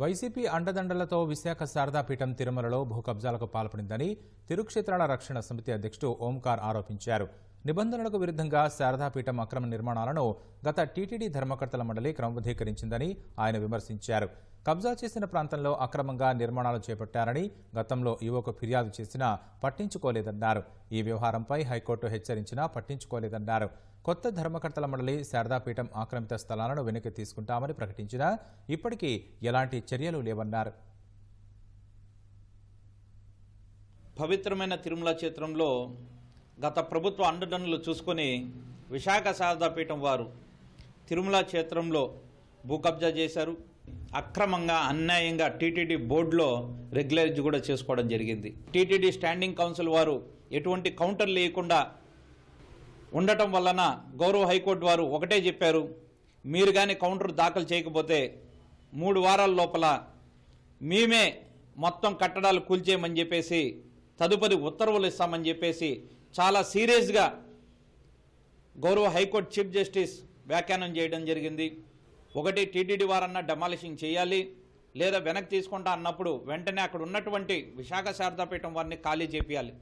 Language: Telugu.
వైసీపీ అండదండలతో విశాఖ శారదాపీఠం తిరుమలలో భూ కబ్జాలకు పాల్పడిందని తిరుక్షేత్రాల రక్షణ సమితి అధ్యక్షుడు ఓంకార్ ఆరోపించారు. నిబంధనలకు విరుద్ధంగా శారదాపీఠం అక్రమ నిర్మాణాలను గత టీటీడీ ధర్మకర్తల మండలి క్రమబద్ధీకరించిందని ఆయన విమర్శించారు. కబ్జా చేసిన ప్రాంతంలో అక్రమంగా నిర్మాణాలు చేపట్టారని గతంలో యువకు ఫిర్యాదు చేసినా పట్టించుకోలేదన్నారు. ఈ వ్యవహారంపై హైకోర్టు హెచ్చరించినా పట్టించుకోలేదన్నారు. కొత్త ధర్మకర్తల మండలి శారదాపీఠం ఆక్రమిత స్థలాలను వెనక్కి తీసుకుంటామని ప్రకటించినా ఇప్పటికీ ఎలాంటి చర్యలు లేవన్నారు. పవిత్రమైన తిరుమల క్షేత్రంలో గత ప్రభుత్వ అండదండలు చూసుకొని విశాఖ శారదాపీఠం వారు తిరుమల క్షేత్రంలో భూ కబ్జా చేశారు. అక్రమంగా అన్యాయంగా టీటీడీ బోర్డులో రెగ్యులరైజ్ కూడా చేసుకోవడం జరిగింది. టీటీడీ స్టాండింగ్ కౌన్సిల్ వారు ఎటువంటి కౌంటర్ లేకుండా ఉండటం వలన గౌరవ హైకోర్టు వారు ఒకటే చెప్పారు మీరు కానీ కౌంటర్ దాఖలు చేయకపోతే మూడు వారాల లోపల మేమే మొత్తం కట్టడాలు కూల్చేయమని చెప్పేసి తదుపరి ఉత్తర్వులు ఇస్తామని చెప్పేసి చాలా సీరియస్గా గౌరవ హైకోర్టు చీఫ్ జస్టిస్ వ్యాఖ్యానం చేయడం జరిగింది. ఒకటి టీటీడీ వారన్నా డెమాలిషింగ్ చేయాలి లేదా వెనక్కి తీసుకుంటా అన్నప్పుడు వెంటనే అక్కడ ఉన్నటువంటి విశాఖ శారదాపీఠం వారిని ఖాళీ చేపియాలి.